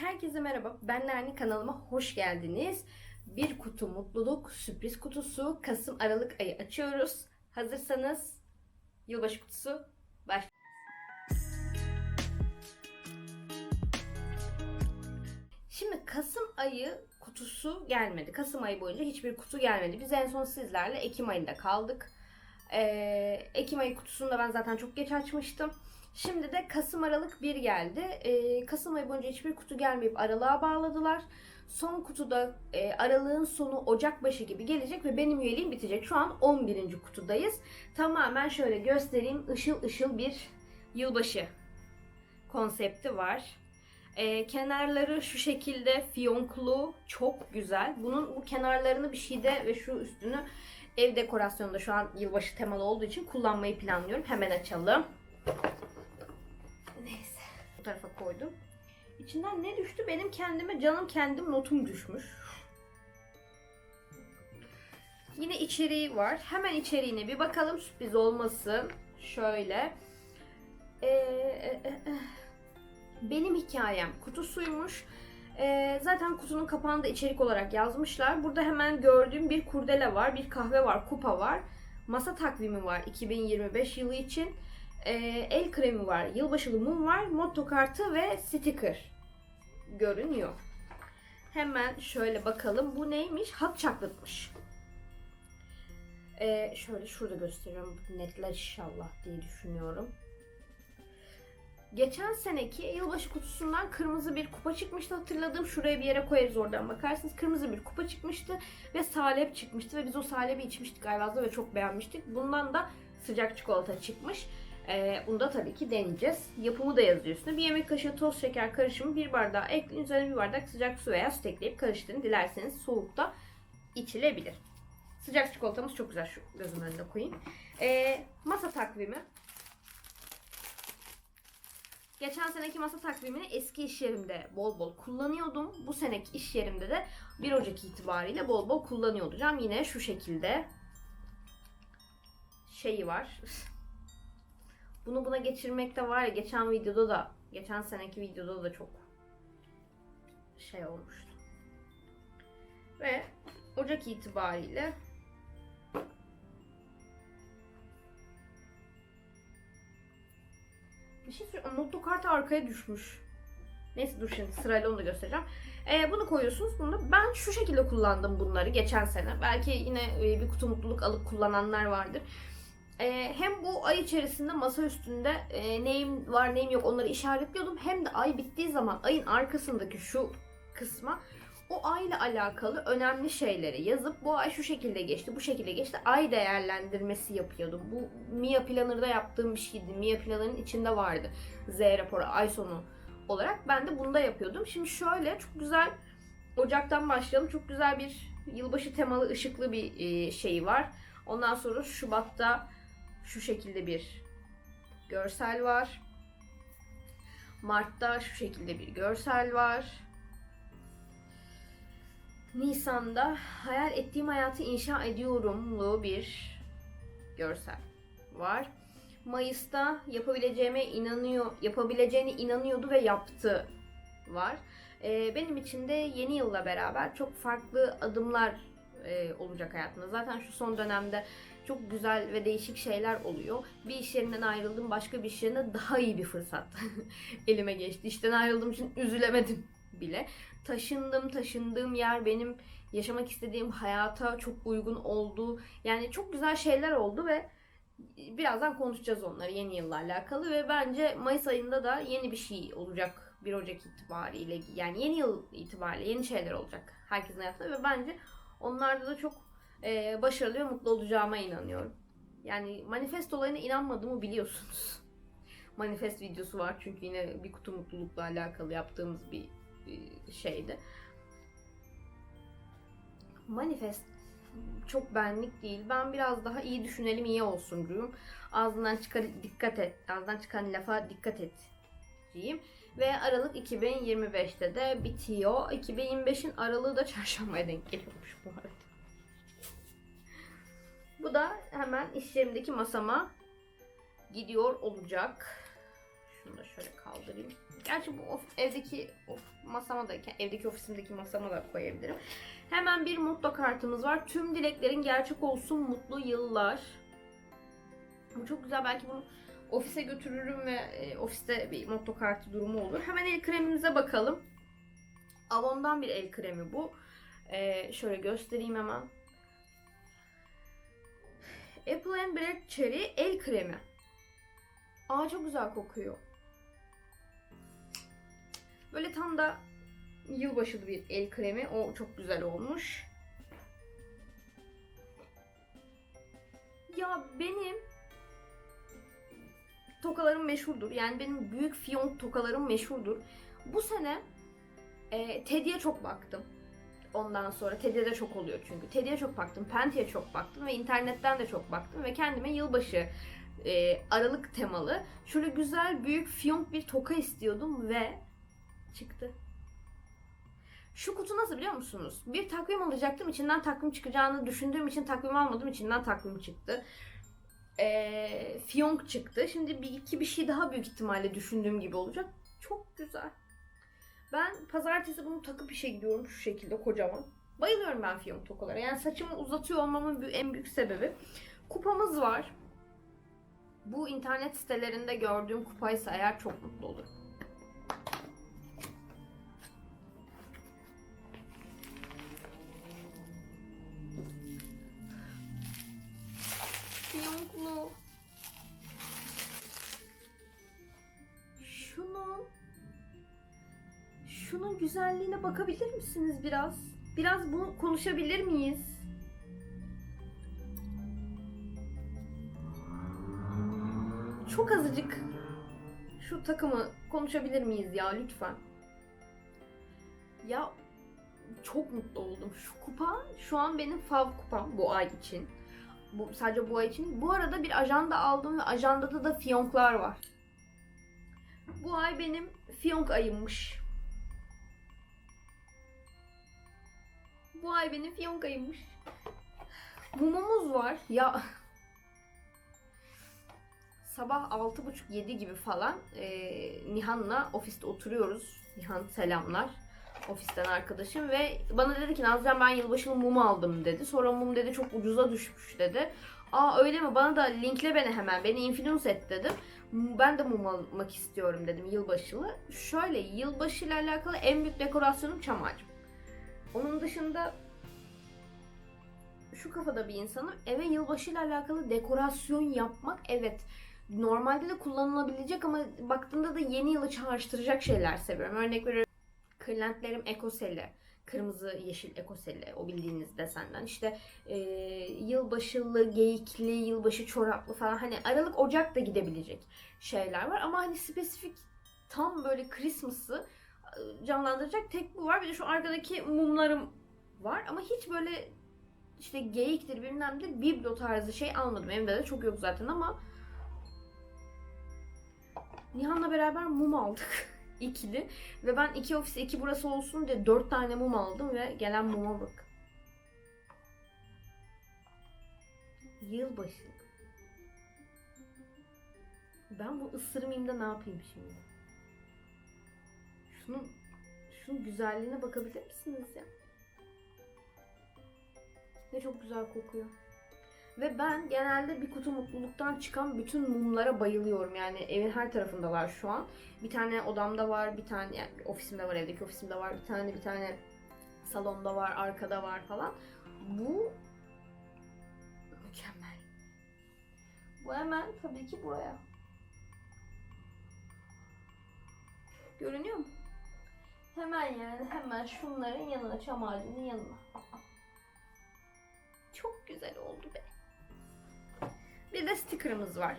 Herkese merhaba. Ben Nerni kanalıma hoş geldiniz. Bir kutu mutluluk sürpriz kutusu Kasım Aralık ayı açıyoruz. Hazırsanız yılbaşı kutusu baş. Şimdi Kasım ayı kutusu gelmedi. Kasım ayı boyunca hiçbir kutu gelmedi. Biz en son sizlerle Ekim ayında kaldık. Ee, Ekim ayı kutusunu da ben zaten çok geç açmıştım. Şimdi de Kasım Aralık 1 geldi. Ee, Kasım ayı boyunca hiçbir kutu gelmeyip aralığa bağladılar. Son kutuda e, aralığın sonu Ocak başı gibi gelecek ve benim üyeliğim bitecek. Şu an 11. kutudayız. Tamamen şöyle göstereyim. Işıl ışıl bir yılbaşı konsepti var. Ee, kenarları şu şekilde fiyonklu, çok güzel. Bunun bu kenarlarını bir şeyde ve şu üstünü ev dekorasyonunda şu an yılbaşı temalı olduğu için kullanmayı planlıyorum. Hemen açalım. Bu tarafa koydum. İçinden ne düştü? Benim kendime canım kendim notum düşmüş. Yine içeriği var. Hemen içeriğine bir bakalım sürpriz olmasın. Şöyle. Ee, e, e, e. Benim hikayem kutusuymuş. Ee, zaten kutunun kapağında içerik olarak yazmışlar. Burada hemen gördüğüm bir kurdele var, bir kahve var, kupa var. Masa takvimi var 2025 yılı için. Ee, el kremi var, yılbaşılı mum var, motto kartı ve sticker görünüyor. Hemen şöyle bakalım. Bu neymiş? Hot chocolate'mış. Ee, şöyle şurada gösteriyorum. Netler inşallah diye düşünüyorum. Geçen seneki yılbaşı kutusundan kırmızı bir kupa çıkmıştı hatırladım. Şuraya bir yere koyarız oradan bakarsınız. Kırmızı bir kupa çıkmıştı ve salep çıkmıştı ve biz o salebi içmiştik Ayvaz'da ve çok beğenmiştik. Bundan da sıcak çikolata çıkmış. Ee, bunu da tabii ki deneyeceğiz. Yapımı da yazıyor üstüne. Bir yemek kaşığı toz şeker karışımı bir bardağı ekleyin. Üzerine bir bardak sıcak su veya süt ekleyip karıştırın. Dilerseniz soğukta içilebilir. Sıcak çikolatamız çok güzel. Şu gözümün önüne koyayım. Ee, masa takvimi. Geçen seneki masa takvimini eski iş yerimde bol bol kullanıyordum. Bu seneki iş yerimde de 1 Ocak itibariyle bol bol kullanıyor olacağım. Yine şu şekilde şeyi var. Bunu buna geçirmekte var ya geçen videoda da geçen seneki videoda da çok şey olmuştu. Ve Ocak itibariyle bir şey söyleyeyim. Mutlu kartı arkaya düşmüş. Neyse dur şimdi sırayla onu da göstereceğim. Ee, bunu koyuyorsunuz. Bunu ben şu şekilde kullandım bunları geçen sene. Belki yine e, bir kutu mutluluk alıp kullananlar vardır. Ee, hem bu ay içerisinde masa üstünde e, neyim var neyim yok onları işaretliyordum. Hem de ay bittiği zaman ayın arkasındaki şu kısma o ayla alakalı önemli şeyleri yazıp bu ay şu şekilde geçti, bu şekilde geçti. Ay değerlendirmesi yapıyordum. Bu Mia Planner'da yaptığım bir şeydi. Mia Planner'ın içinde vardı. Z raporu ay sonu olarak. Ben de bunda yapıyordum. Şimdi şöyle çok güzel Ocak'tan başlayalım. Çok güzel bir yılbaşı temalı ışıklı bir e, şey var. Ondan sonra Şubat'ta şu şekilde bir görsel var. Mart'ta şu şekilde bir görsel var. Nisan'da hayal ettiğim hayatı inşa ediyorumlu bir görsel var. Mayıs'ta yapabileceğime inanıyor, yapabileceğine inanıyordu ve yaptı var. Ee, benim için de yeni yılla beraber çok farklı adımlar e, olacak hayatımda. Zaten şu son dönemde çok güzel ve değişik şeyler oluyor. Bir iş yerinden ayrıldım, başka bir iş yerine daha iyi bir fırsat elime geçti. İşten ayrıldığım için üzülemedim bile. Taşındım, taşındığım yer benim yaşamak istediğim hayata çok uygun oldu. Yani çok güzel şeyler oldu ve birazdan konuşacağız onları yeni yılla alakalı ve bence Mayıs ayında da yeni bir şey olacak 1 Ocak itibariyle yani yeni yıl itibariyle yeni şeyler olacak herkesin hayatında ve bence onlarda da çok e, başarılı ve mutlu olacağıma inanıyorum. Yani manifest olayına inanmadığımı biliyorsunuz. manifest videosu var çünkü yine bir kutu mutlulukla alakalı yaptığımız bir şeydi. Manifest çok benlik değil. Ben biraz daha iyi düşünelim iyi olsuncuyum. Ağzından çıkan dikkat et. Ağzından çıkan lafa dikkat et diyeyim. Ve Aralık 2025'te de bitiyor. 2025'in aralığı da çarşambaya denk geliyormuş bu arada. Bu da hemen iş yerimdeki masama gidiyor olacak. Şunu da şöyle kaldırayım. Gerçi bu of- evdeki of, masama da, evdeki ofisimdeki masama da koyabilirim. Hemen bir mutlu kartımız var. Tüm dileklerin gerçek olsun mutlu yıllar. Bu çok güzel. Belki bunu ofise götürürüm ve e, ofiste bir mutlu kartı durumu olur. Hemen el kremimize bakalım. Avon'dan bir el kremi bu. E, şöyle göstereyim hemen. Apple and Black Cherry el kremi. Aa çok güzel kokuyor. Böyle tam da yılbaşılı bir el kremi. O çok güzel olmuş. Ya benim tokalarım meşhurdur. Yani benim büyük fiyonk tokalarım meşhurdur. Bu sene e, Teddy'ye çok baktım. Ondan sonra Teddy'de çok oluyor çünkü. Teddy'ye çok baktım, Penti'ye çok baktım ve internetten de çok baktım ve kendime yılbaşı e, aralık temalı şöyle güzel büyük fiyonk bir toka istiyordum ve çıktı. Şu kutu nasıl biliyor musunuz? Bir takvim alacaktım. içinden takvim çıkacağını düşündüğüm için takvim almadım. içinden takvim çıktı. Ee, fiyonk çıktı. Şimdi bir iki bir şey daha büyük ihtimalle düşündüğüm gibi olacak. Çok güzel. Ben pazartesi bunu takıp işe gidiyorum şu şekilde kocaman. Bayılıyorum ben fiyonk tokalara. Yani saçımı uzatıyor olmamın en büyük sebebi. Kupamız var. Bu internet sitelerinde gördüğüm kupaysa eğer çok mutlu olurum. Fiyonklu. Şunun güzelliğine bakabilir misiniz biraz? Biraz bunu konuşabilir miyiz? Çok azıcık şu takımı konuşabilir miyiz ya lütfen? Ya çok mutlu oldum. Şu kupa şu an benim fav kupam bu ay için. Bu, sadece bu ay için. Bu arada bir ajanda aldım ve ajandada da fiyonklar var. Bu ay benim fiyonk ayımmış. Bu ay benim fiyonk ayımmış. Mumumuz var. Ya sabah 6.30-7 gibi falan e, Nihan'la ofiste oturuyoruz. Nihan selamlar. Ofisten arkadaşım ve bana dedi ki Nazcan ben yılbaşılı mum aldım dedi. Sonra mum dedi çok ucuza düşmüş dedi. Aa öyle mi? Bana da linkle beni hemen. Beni influence et dedim. Ben de mum almak istiyorum dedim yılbaşılı. Şöyle yılbaşıyla alakalı en büyük dekorasyonum çam ağacım. Onun dışında şu kafada bir insanım. Eve yılbaşıyla alakalı dekorasyon yapmak evet normalde de kullanılabilecek ama baktığında da yeni yılı çağrıştıracak şeyler seviyorum. Örnek veriyorum kırlentlerim ekoseli. Kırmızı yeşil ekoseli o bildiğiniz desenden. İşte e, yılbaşılı, geyikli, yılbaşı çoraplı falan hani Aralık Ocak da gidebilecek şeyler var. Ama hani spesifik tam böyle Christmas'ı canlandıracak tek bu var. Bir de şu arkadaki mumlarım var ama hiç böyle işte geyiktir bilmem nedir biblo tarzı şey almadım. Evimde de çok yok zaten ama Nihan'la beraber mum aldık. ikili. Ve ben iki ofis iki burası olsun diye dört tane mum aldım ve gelen muma bak. Yılbaşı. Ben bu ısırmayayım da ne yapayım şimdi? Şunun, şunun güzelliğine bakabilir misiniz ya? Ne çok güzel kokuyor. Ve ben genelde bir kutu mutluluktan çıkan bütün mumlara bayılıyorum. Yani evin her tarafındalar şu an. Bir tane odamda var, bir tane yani ofisimde var, evdeki ofisimde var. Bir tane bir tane salonda var, arkada var falan. Bu mükemmel. Bu hemen tabii ki buraya. Görünüyor mu? Hemen yani hemen şunların yanına, çam ağacının yanına. Çok güzel oldu be. Bir de sticker'ımız var.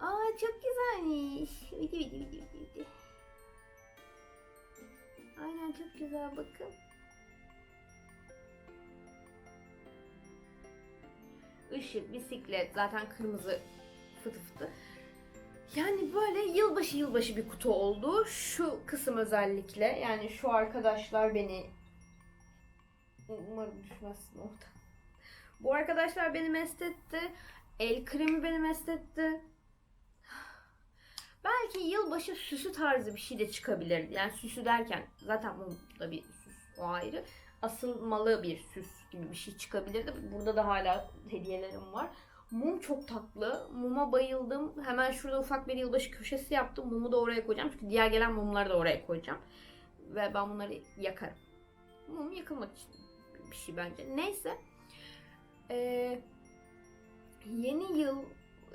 Aa çok güzelmiş. Vidi vidi vidi vidi. Aynen çok güzel bakın. Işık, bisiklet, zaten kırmızı fıtı fıtı. Yani böyle yılbaşı yılbaşı bir kutu oldu. Şu kısım özellikle. Yani şu arkadaşlar beni Umarım düşmezsin orada. Bu arkadaşlar beni mest etti. El kremi beni mest etti. Belki yılbaşı süsü tarzı bir şey de çıkabilir. Yani süsü derken zaten mum da bir süs o ayrı. Asılmalı bir süs gibi bir şey çıkabilirdi. Burada da hala hediyelerim var. Mum çok tatlı. Muma bayıldım. Hemen şurada ufak bir yılbaşı köşesi yaptım. Mumu da oraya koyacağım. Çünkü diğer gelen mumları da oraya koyacağım. Ve ben bunları yakarım. Mum yakılmak için bir şey bence. Neyse. Ee, yeni yıl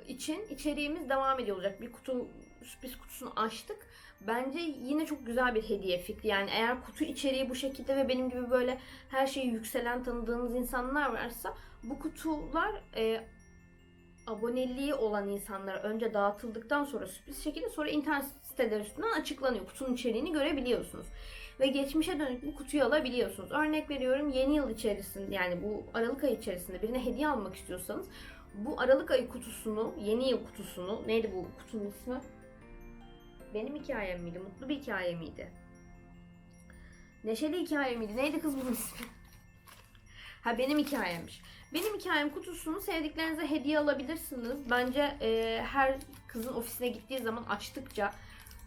için içeriğimiz devam ediyor olacak. Bir kutu sürpriz kutusunu açtık. Bence yine çok güzel bir hediye fikri. Yani eğer kutu içeriği bu şekilde ve benim gibi böyle her şeyi yükselen tanıdığınız insanlar varsa bu kutular e, aboneliği olan insanlara önce dağıtıldıktan sonra sürpriz şekilde sonra internet siteleri üstünden açıklanıyor. Kutunun içeriğini görebiliyorsunuz. Ve geçmişe dönük bu kutuyu alabiliyorsunuz. Örnek veriyorum yeni yıl içerisinde yani bu Aralık ayı içerisinde birine hediye almak istiyorsanız bu Aralık ayı kutusunu, yeni yıl kutusunu, neydi bu kutunun ismi? Benim hikayem miydi? Mutlu bir hikaye miydi? Neşeli hikaye miydi? Neydi kız bunun ismi? Ha benim hikayemmiş. Benim hikayem kutusunu sevdiklerinize hediye alabilirsiniz. Bence e, her kızın ofisine gittiği zaman açtıkça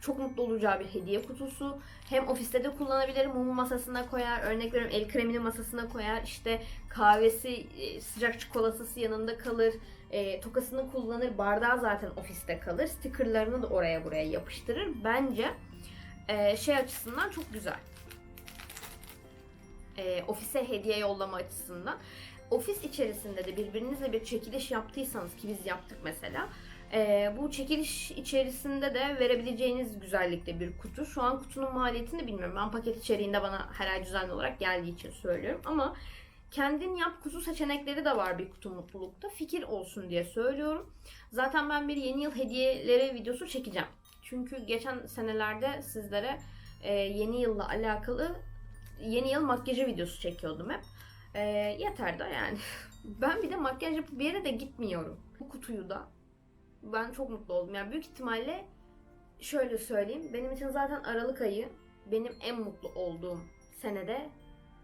çok mutlu olacağı bir hediye kutusu. Hem ofiste de kullanabilir, mumu masasına koyar, örnek veriyorum el kremini masasına koyar, işte kahvesi, e, sıcak çikolatası yanında kalır, e, tokasını kullanır, bardağı zaten ofiste kalır, stickerlarını da oraya buraya yapıştırır. Bence e, şey açısından çok güzel. E, ofise hediye yollama açısından. Ofis içerisinde de birbirinizle bir çekiliş yaptıysanız ki biz yaptık mesela. Ee, bu çekiliş içerisinde de verebileceğiniz güzellikte bir kutu. Şu an kutunun maliyetini bilmiyorum. Ben paket içeriğinde bana her ay düzenli olarak geldiği için söylüyorum. Ama kendin yap kutu seçenekleri de var bir kutu mutlulukta. Fikir olsun diye söylüyorum. Zaten ben bir yeni yıl hediyeleri videosu çekeceğim. Çünkü geçen senelerde sizlere e, yeni yılla alakalı yeni yıl makyajı videosu çekiyordum hep. E, yeter de yani. Ben bir de makyaj yapıp bir yere de gitmiyorum. Bu kutuyu da ben çok mutlu oldum. Yani büyük ihtimalle şöyle söyleyeyim. Benim için zaten Aralık ayı benim en mutlu olduğum senede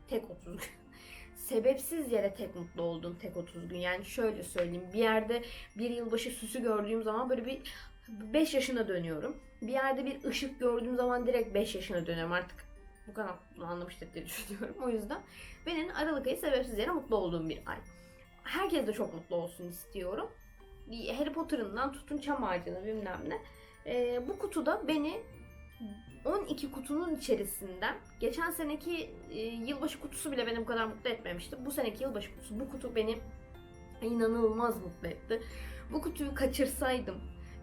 tek 30 gün. Sebepsiz yere tek mutlu olduğum tek 30 gün. Yani şöyle söyleyeyim. Bir yerde bir yılbaşı süsü gördüğüm zaman böyle bir 5 yaşına dönüyorum. Bir yerde bir ışık gördüğüm zaman direkt 5 yaşına dönüyorum. Artık bu kanal bunu anlamıştır diye düşünüyorum. O yüzden benim Aralık ayı sebepsiz yere mutlu olduğum bir ay. Herkes de çok mutlu olsun istiyorum. Harry Potter'ından tutun çam ağacına bilmem ne. Ee, bu kutuda beni 12 kutunun içerisinden geçen seneki e, yılbaşı kutusu bile beni bu kadar mutlu etmemişti. Bu seneki yılbaşı kutusu bu kutu beni inanılmaz mutlu etti. Bu kutuyu kaçırsaydım,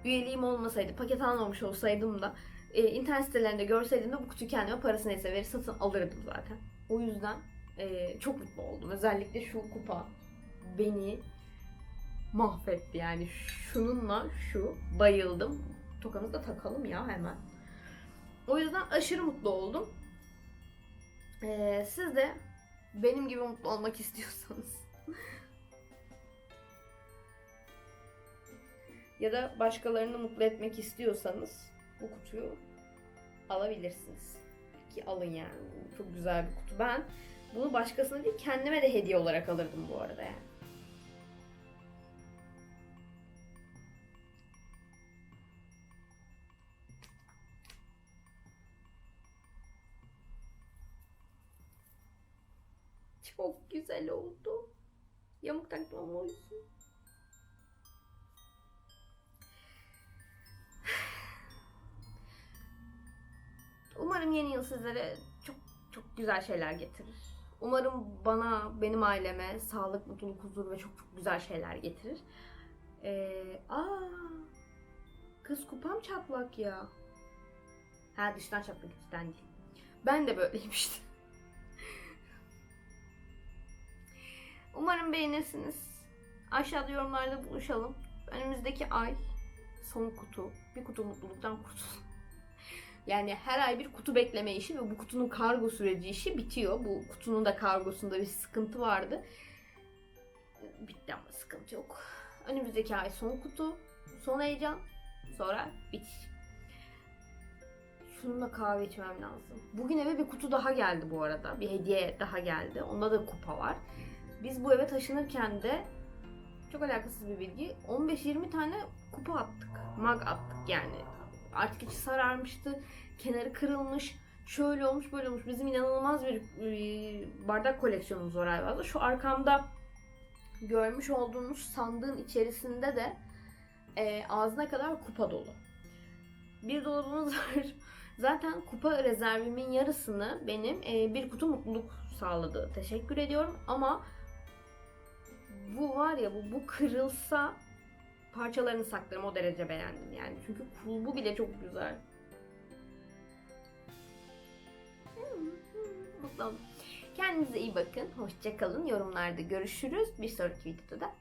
üyeliğim olmasaydı, paket almamış olsaydım da e, internet sitelerinde görseydim de bu kutuyu kendime parası neyse verir satın alırdım zaten. O yüzden e, çok mutlu oldum. Özellikle şu kupa beni mahvetti yani. Şununla şu bayıldım. Tokamızı da takalım ya hemen. O yüzden aşırı mutlu oldum. Ee, siz de benim gibi mutlu olmak istiyorsanız ya da başkalarını mutlu etmek istiyorsanız bu kutuyu alabilirsiniz. Ki alın yani. Çok güzel bir kutu. Ben bunu başkasına değil kendime de hediye olarak alırdım bu arada yani. Çok güzel oldu. Yamuk taktım ama Umarım yeni yıl sizlere çok çok güzel şeyler getirir. Umarım bana, benim aileme sağlık, mutluluk, huzur ve çok çok güzel şeyler getirir. Ee, aa, kız kupam çatlak ya. Ha dıştan çatlak içten değil. Ben de böyleyim işte. Umarım beğenirsiniz. Aşağıda yorumlarda buluşalım. Önümüzdeki ay son kutu. Bir kutu mutluluktan kurtul. Yani her ay bir kutu bekleme işi ve bu kutunun kargo süreci işi bitiyor. Bu kutunun da kargosunda bir sıkıntı vardı. Bitti ama sıkıntı yok. Önümüzdeki ay son kutu, son heyecan, sonra bitiş. Şununla kahve içmem lazım. Bugün eve bir kutu daha geldi bu arada. Bir hediye daha geldi. Onda da kupa var. Biz bu eve taşınırken de çok alakasız bir bilgi 15-20 tane kupa attık. Mag attık yani. Artık içi sararmıştı. Kenarı kırılmış. Şöyle olmuş böyle olmuş. Bizim inanılmaz bir bardak koleksiyonumuz var Ayvaz'da. Şu arkamda görmüş olduğunuz sandığın içerisinde de e, ağzına kadar kupa dolu. Bir dolabımız var. Zaten kupa rezervimin yarısını benim e, bir kutu mutluluk sağladı. Teşekkür ediyorum ama bu var ya bu, bu kırılsa parçalarını saklarım o derece beğendim yani. Çünkü kulbu bile çok güzel. Mutlu. Kendinize iyi bakın. Hoşça kalın. Yorumlarda görüşürüz. Bir sonraki videoda da.